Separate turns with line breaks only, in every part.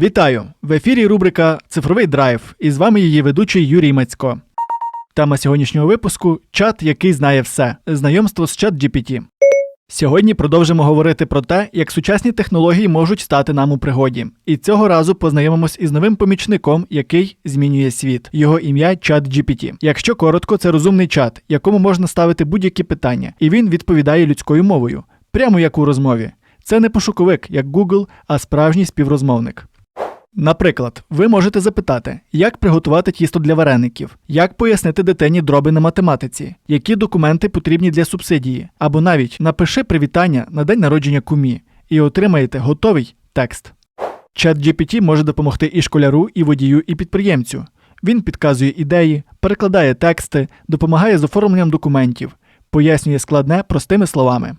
Вітаю! В ефірі рубрика Цифровий драйв і з вами її ведучий Юрій Мацько. Тема сьогоднішнього випуску чат, який знає все. Знайомство з чат GPT. Сьогодні продовжимо говорити про те, як сучасні технології можуть стати нам у пригоді. І цього разу познайомимось із новим помічником, який змінює світ. Його ім'я чат GPT. Якщо коротко, це розумний чат, якому можна ставити будь-які питання, і він відповідає людською мовою, прямо як у розмові. Це не пошуковик, як Google, а справжній співрозмовник. Наприклад, ви можете запитати, як приготувати тісто для вареників, як пояснити дитині дроби на математиці, які документи потрібні для субсидії, або навіть напиши привітання на день народження кумі і отримаєте готовий текст. Чат GPT може допомогти і школяру, і водію, і підприємцю. Він підказує ідеї, перекладає тексти, допомагає з оформленням документів, пояснює складне простими словами.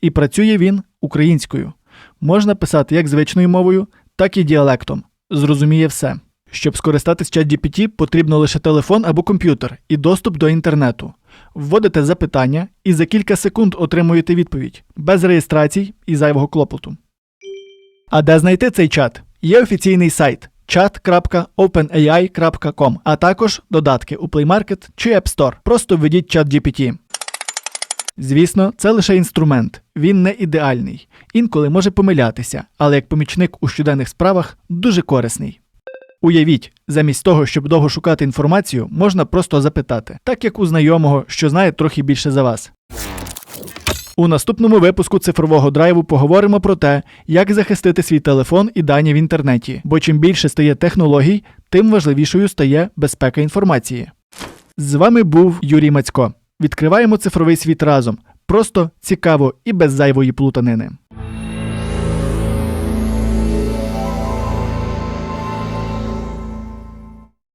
І працює він українською. Можна писати як звичною мовою, так і діалектом. Зрозуміє все. Щоб скористатись ChatGPT, потрібно лише телефон або комп'ютер і доступ до інтернету. Вводите запитання і за кілька секунд отримуєте відповідь без реєстрацій і зайвого клопоту. А де знайти цей чат? Є офіційний сайт chat.openai.com, а також додатки у Play Market чи App Store. Просто введіть ChatGPT. Звісно, це лише інструмент, він не ідеальний. Інколи може помилятися, але як помічник у щоденних справах дуже корисний. Уявіть, замість того, щоб довго шукати інформацію, можна просто запитати, так як у знайомого, що знає трохи більше за вас. У наступному випуску цифрового драйву поговоримо про те, як захистити свій телефон і дані в інтернеті, бо чим більше стає технологій, тим важливішою стає безпека інформації. З вами був Юрій Мацько. Відкриваємо цифровий світ разом. Просто цікаво і без зайвої плутанини.